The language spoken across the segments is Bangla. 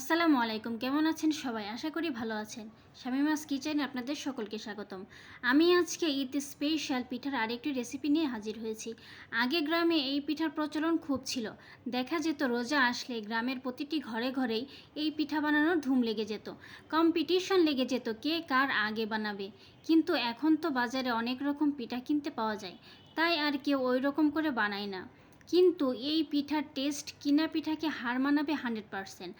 আসসালামু আলাইকুম, কেমন আছেন সবাই? আশা করি ভালো আছেন। শামিমাস কিচেনে আপনাদের সকলকে স্বাগতম। আমি আজকে ঈদ স্পেশাল পিঠার আরেকটি রেসিপি নিয়ে হাজির হয়েছি। আগে গ্রামে এই পিঠার প্রচলন খুব ছিল। দেখা যেত রোজা আসলে গ্রামের প্রতিটি ঘরে ঘরেই এই পিঠা বানানোর ধুম লেগে যেত। কম্পিটিশন লেগে যেত কে কার আগে বানাবে। কিন্তু এখন তো বাজারে অনেক রকম পিঠা কিনতে পাওয়া যায়। তাই আর কেউ ওই রকম করে বানায় না। কিন্তু এই পিঠার টেস্ট কিনা পিঠাকে হার মানাবে হান্ড্রেড পারসেন্ট।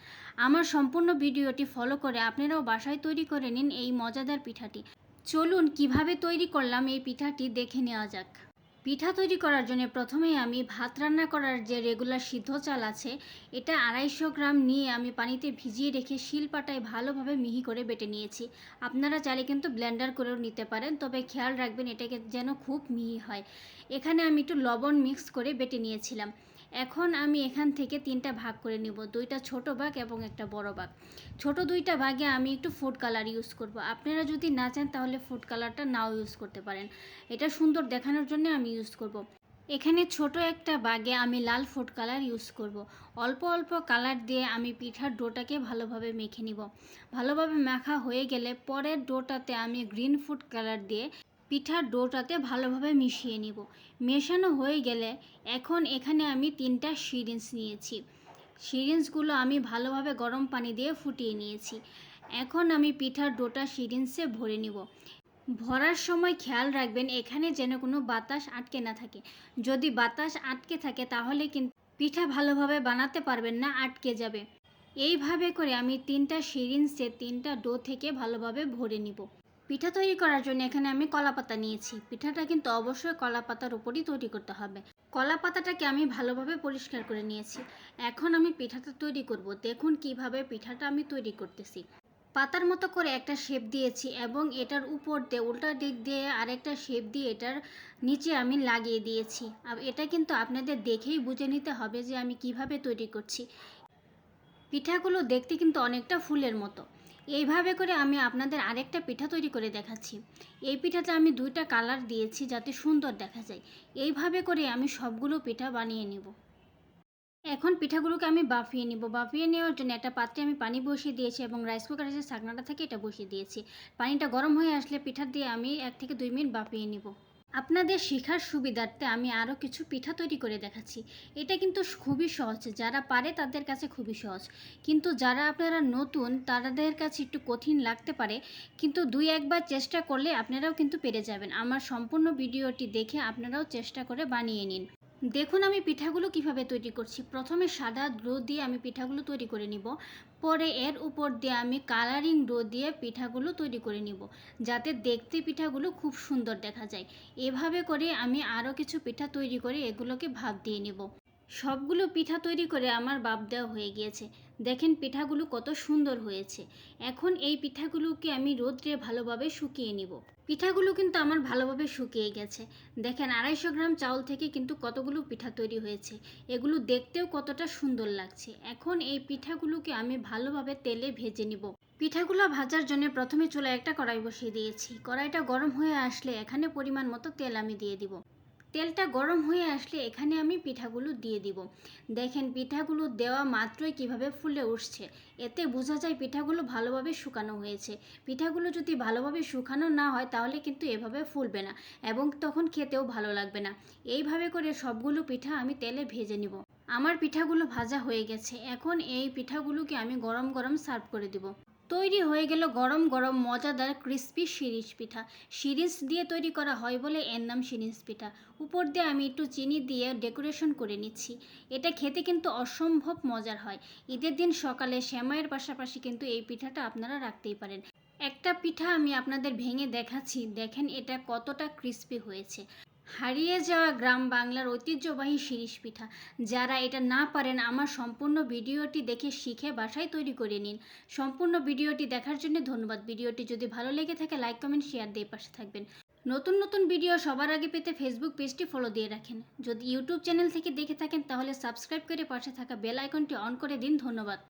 আমার সম্পূর্ণ ভিডিওটি ফলো করে আপনারাও বাসায় তৈরি করে নিন এই মজাদার পিঠাটি। চলুন কীভাবে তৈরি করলাম এই পিঠাটি দেখে নেওয়া যাক। পিঠা তৈরি করার জন্য প্রথমে আমি ভাত রান্না করার যে রেগুলার সিদ্ধ চাল আছে, এটা আড়াইশো গ্রাম নিয়ে আমি পানিতে ভিজিয়ে রেখে শিলপাটায় ভালোভাবে মিহি করে বেটে নিয়েছি। আপনারা চাইলে কিন্তু ব্লেন্ডার করেও নিতে পারেন, তবে খেয়াল রাখবেন এটাকে যেন খুব মিহি হয়। এখানে আমি একটু লবণ মিক্স করে বেটে নিয়েছিলাম। এখন আমি এখান থেকে তিনটা ভাগ করে নিব, দুইটা ছোট ভাগ এবং একটা বড় ভাগ ছোট দুইটা ভাগে আমি একটু ফুড কালার ইউজ করব আপনারা যদি না চান তাহলে ফুড কালারটা নাও ইউজ করতে পারেন এটা সুন্দর দেখানোর জন্য আমি ইউজ করব। এখানে ছোট একটা বাগে আমি লাল ফুড কালার ইউজ করব। অল্প অল্প কালার দিয়ে আমি পিঠার ডোটাকে ভালোভাবে মেখে নিব ভালোভাবে মাখা হয়ে গেলে পরের ডোটাতে আমি গ্রিন ফুড কালার দিয়ে পিঠার ডোটাতে ভালোভাবে মিশিয়ে নিব। মেশানো হয়ে গেলে এখন এখানে আমি তিনটা সিরিঞ্জ নিয়েছি। সিরিঞ্জগুলো আমি ভালোভাবে গরম পানি দিয়ে ফুটিয়ে নিয়েছি। এখন আমি পিঠার ডোটা সিরিঞ্জে ভরে নিব। ভরার সময় খেয়াল রাখবেন, এখানে যেন কোনো বাতাস আটকে না থাকে। যদি বাতাস আটকে থাকে তাহলে কিন্তু পিঠা ভালোভাবে বানাতে পারবেন না, আটকে যাবে। এইভাবে করে আমি তিনটা সিরিঞ্জে তিনটা ডো থেকে ভালোভাবে ভরে নিব। পিঠা তৈরি করার জন্য এখানে আমি কলা পাতা নিয়েছি। পিঠাটা কিন্তু অবশ্যই কলা পাতার উপরই তৈরি করতে হবে। কলা পাতাটাকে আমি ভালোভাবে পরিষ্কার করে নিয়েছি। এখন আমি পিঠাটা তৈরি করব। দেখুন কীভাবে পিঠাটা আমি তৈরি করতেছি। পাতার মতো করে একটা শেপ দিয়েছি এবং এটার উপর দিয়ে উল্টা দিক দিয়ে আরেকটা শেপ দিয়ে এটার নিচে আমি লাগিয়ে দিয়েছি। আর এটা কিন্তু আপনাদের দেখেই বুঝে নিতে হবে যে আমি কীভাবে তৈরি করছি। পিঠাগুলো দেখতে কিন্তু অনেকটা ফুলের মতো। এইভাবে করে আমি আপনাদের আরেকটা পিঠা তৈরি করে দেখাচ্ছি। এই পিঠাতে আমি দুইটা কালার দিয়েছি যাতে সুন্দর দেখা যায়। এইভাবে করে আমি সবগুলো পিঠা বানিয়ে নিব। এখন পিঠাগুলোকে আমি বাফিয়ে নিব। বাফিয়ে নেওয়ার জন্য একটা পাত্রে আমি পানি বসিয়ে দিয়েছি এবং রাইস কুকারের যে ছাকনাটা থাকে এটা বসিয়ে দিয়েছি। পানিটা গরম হয়ে আসলে পিঠা দিয়ে আমি এক থেকে দুই মিনিট বাফিয়ে নিব। আপনাদের শেখার সুবিধার্থে আমি আরও কিছু পিঠা তৈরি করে দেখাচ্ছি। এটা কিন্তু খুবই সহজ। যারা পারে তাদের কাছে খুবই সহজ। কিন্তু যারা আপনারা নতুন, তাদের কাছে একটু কঠিন লাগতে পারে। কিন্তু দুই একবার চেষ্টা করলে আপনারাও কিন্তু পেরে যাবেন। আমার সম্পূর্ণ ভিডিওটি দেখে আপনারাও চেষ্টা করে বানিয়ে নিন। দেখুন আমি পিঠাগুলো কীভাবে তৈরি করছি। প্রথমে সাদা ডো দিয়ে আমি পিঠাগুলো তৈরি করে নিব। পরে এর উপর দিয়ে আমি কালারিং ডো দিয়ে পিঠাগুলো তৈরি করে নিব, যাতে দেখতে পিঠাগুলো খুব সুন্দর দেখা যায়। এভাবে করে আমি আরও কিছু পিঠা তৈরি করে এগুলোকে ভাব দিয়ে নিব। সবগুলো পিঠা তৈরি করে আমার বাপ দেওয়া হয়ে গিয়েছে। দেখেন পিঠাগুলো কত সুন্দর হয়েছে। এখন এই পিঠাগুলোকে আমি রোদ্রে ভালোভাবে শুকিয়ে নিব। পিঠাগুলো কিন্তু আমার ভালোভাবে শুকিয়ে গেছে। দেখেন আড়াইশো গ্রাম চাউল থেকে কিন্তু কতগুলো পিঠা তৈরি হয়েছে। এগুলো দেখতেও কতটা সুন্দর লাগছে। এখন এই পিঠাগুলোকে আমি ভালোভাবে তেলে ভেজে নিব। পিঠাগুলো ভাজার জন্য প্রথমে চুলায় একটা কড়াই বসিয়ে দিয়েছি। কড়াইটা গরম হয়ে আসলে এখানে পরিমাণ মতো তেল আমি দিয়ে দিব। তেলটা গরম হয়ে আসলে এখানে আমি পিঠাগুলো দিয়ে দিব। দেখেন পিঠাগুলো দেওয়া মাত্রই কীভাবে ফুলে উঠছে। এতে বোঝা যায় পিঠাগুলো ভালোভাবে শুকানো হয়েছে। পিঠাগুলো যদি ভালোভাবে শুকানো না হয় তাহলে কিন্তু এভাবে ফুলবে না এবং তখন খেতেও ভালো লাগবে না। এইভাবে করে সবগুলো পিঠা আমি তেলে ভেজে নিব। আমার পিঠাগুলো ভাজা হয়ে গেছে। এখন এই পিঠাগুলোকে আমি গরম গরম সার্ভ করে দিব। তৈরি হয়ে গেল গরম গরম মজাদার ক্রিস্পি শিরিষ পিঠা। শিরিষ দিয়ে তৈরি করা হয় বলে এর নাম শিরিষ পিঠা। উপর দিয়ে আমি একটু চিনি দিয়ে ডেকোরেশন করে নিচ্ছি। এটা খেতে কিন্তু অসম্ভব মজার হয়। ঈদের দিন সকালে শ্যামাইয়ের পাশাপাশি কিন্তু এই পিঠাটা আপনারা রাখতেই পারেন। একটা পিঠা আমি আপনাদের ভেঙে দেখাচ্ছি। দেখেন এটা কতটা ক্রিস্পি হয়েছে। হারিয়ে যাওয়া গ্রাম বাংলার ঐতিহ্যবাহী শিরিষ পিঠা যারা এটা না পারেন, আমার সম্পূর্ণ ভিডিওটি দেখে শিখে বাসায় তৈরি করে নিন। সম্পূর্ণ ভিডিওটি দেখার জন্য ধন্যবাদ। ভিডিওটি যদি ভালো লেগে থাকে, লাইক, কমেন্ট, শেয়ার দিয়ে পাশে থাকবেন। নতুন নতুন ভিডিও সবার আগে পেতে ফেসবুক পেজটি ফলো দিয়ে রাখেন। যদি ইউটিউব চ্যানেল থেকে দেখে থাকেন, তাহলে সাবস্ক্রাইব করে পাশে থাকা বেল আইকনটি অন করে দিন। ধন্যবাদ।